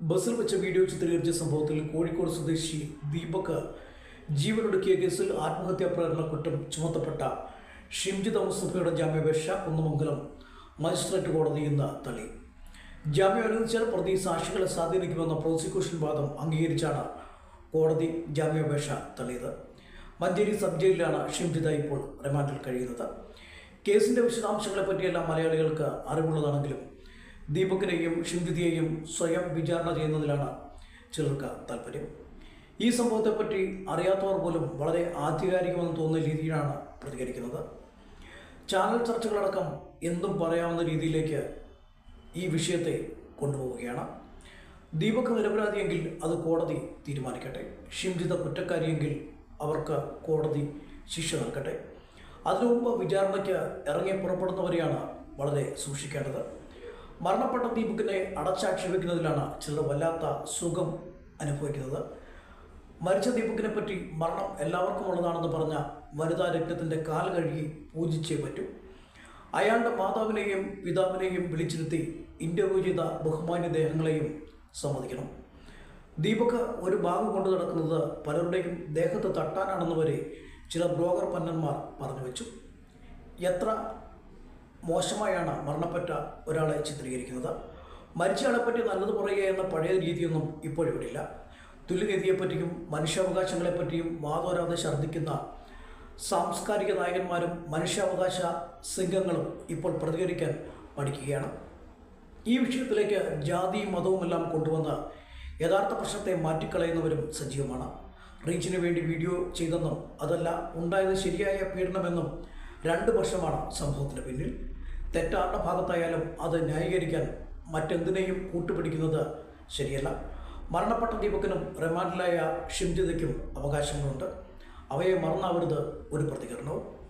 ബസ്സിൽ വെച്ച വീഡിയോ ചിത്രീകരിച്ച സംഭവത്തിൽ കോഴിക്കോട് സ്വദേശി ദീപക് ജീവനൊടുക്കിയ കേസിൽ ആത്മഹത്യാ പ്രേരണ കുറ്റം ചുമത്തപ്പെട്ട ഷിംജിത മുസ്തഫയുടെ ജാമ്യാപേക്ഷ കുന്നമംഗലം മജിസ്ട്രേറ്റ് കോടതി ഇന്ന് തള്ളി. ജാമ്യം അനുവദിച്ചാൽ പ്രതി സാക്ഷികളെ സ്വാധീനിക്കുമെന്ന പ്രോസിക്യൂഷൻ വാദം അംഗീകരിച്ചാണ് കോടതി ജാമ്യാപേക്ഷ തള്ളിയത്. മഞ്ചേരി സബ് ജയിലിലാണ് ഷിംജിത ഇപ്പോൾ റിമാൻഡിൽ കഴിയുന്നത്. കേസിന്റെ വിശദാംശങ്ങളെപ്പറ്റിയെല്ലാം മലയാളികൾക്ക് അറിവുള്ളതാണെങ്കിലും ദീപകിനെയും ഷിംജിതയെയും സ്വയം വിചാരണ ചെയ്യുന്നതിലാണ് ചിലർക്ക് താല്പര്യം ഈ സംഭവത്തെപ്പറ്റി അറിയാത്തവർ പോലും വളരെ ആധികാരികമെന്ന് തോന്നുന്ന രീതിയിലാണ് പ്രതികരിക്കുന്നത്. ചാനൽ ചർച്ചകളടക്കം എന്തും പറയാവുന്ന രീതിയിലേക്ക് ഈ വിഷയത്തെ കൊണ്ടുപോവുകയാണ്. ദീപക് നിരപരാധിയെങ്കിൽ അത് കോടതി തീരുമാനിക്കട്ടെ. ഷിംജിത കുറ്റക്കാരിയെങ്കിൽ അവർക്ക് കോടതി ശിക്ഷ നൽകട്ടെ. അതിനു മുമ്പ് വിചാരണയ്ക്ക് ഇറങ്ങി പുറപ്പെടുന്നവരെയാണ് വളരെ സൂക്ഷിക്കേണ്ടത്. മരണപ്പെട്ട ദീപകിനെ അടച്ചാക്ഷേപിക്കുന്നതിലാണ് ചിലർ വല്ലാത്ത സുഖം അനുഭവിക്കുന്നത്. മരിച്ച ദീപകിനെ പറ്റി മരണം എല്ലാവർക്കും ഉള്ളതാണെന്ന് പറഞ്ഞ വനിതാ രക്തത്തിന്റെ കാൽ കഴുകി പൂജിച്ചേ പറ്റൂ. അയാളുടെ മാതാവിനെയും പിതാവിനെയും വിളിച്ചിരുത്തി ഇന്റർവ്യൂ ചെയ്ത ബഹുമാന്യ ദേഹങ്ങളെയും സമ്മതിക്കണം. ദീപക് ഒരു ഭാഗം കൊണ്ടു നടക്കുന്നത് പലരുടെയും ദേഹത്ത് തട്ടാനാണെന്ന് വരെ ചില ബ്രോക്കർ പന്നന്മാർ പറഞ്ഞു വെച്ചു. എത്ര മോശമായാണ് മരണപ്പെട്ട ഒരാളെ ചിത്രീകരിക്കുന്നത്. മരിച്ചയാളെപ്പറ്റി നല്ലത് പറയുക എന്ന പഴയ രീതിയൊന്നും ഇപ്പോഴിവിടില്ല തുല്യനീതിയെപ്പറ്റിയും മനുഷ്യാവകാശങ്ങളെപ്പറ്റിയും വാദോരാതെ ഛർദ്ദിക്കുന്ന സാംസ്കാരിക നായകന്മാരും മനുഷ്യാവകാശ സംഘങ്ങളും ഇപ്പോൾ പ്രതികരിക്കാൻ പഠിക്കുകയാണ് ഈ വിഷയത്തിലേക്ക് ജാതിയും മതവുമെല്ലാം കൊണ്ടുവന്ന് യഥാർത്ഥ പ്രശ്നത്തെ മാറ്റിക്കളയുന്നവരും സജീവമാണ്. റീച്ചിന് വേണ്ടി വീഡിയോ ചെയ്തെന്നും അതല്ല ഉണ്ടായത് ശരിയായ പീഡനമെന്നും രണ്ട് വർഷമാണ് സംഭവത്തിന് പിന്നിൽ. തെറ്റാരുടെ ഭാഗത്തായാലും അത് ന്യായീകരിക്കാൻ മറ്റെന്തിനേയും കൂട്ടുപിടിക്കുന്നത് ശരിയല്ല. മരണപ്പെട്ട ദീപക്കിനും റിമാൻഡിലായ ഷിംജിതയ്ക്കും അവകാശങ്ങളുണ്ട്. അവയെ മറന്നാവരുത് ഒരു പ്രതികരണവും.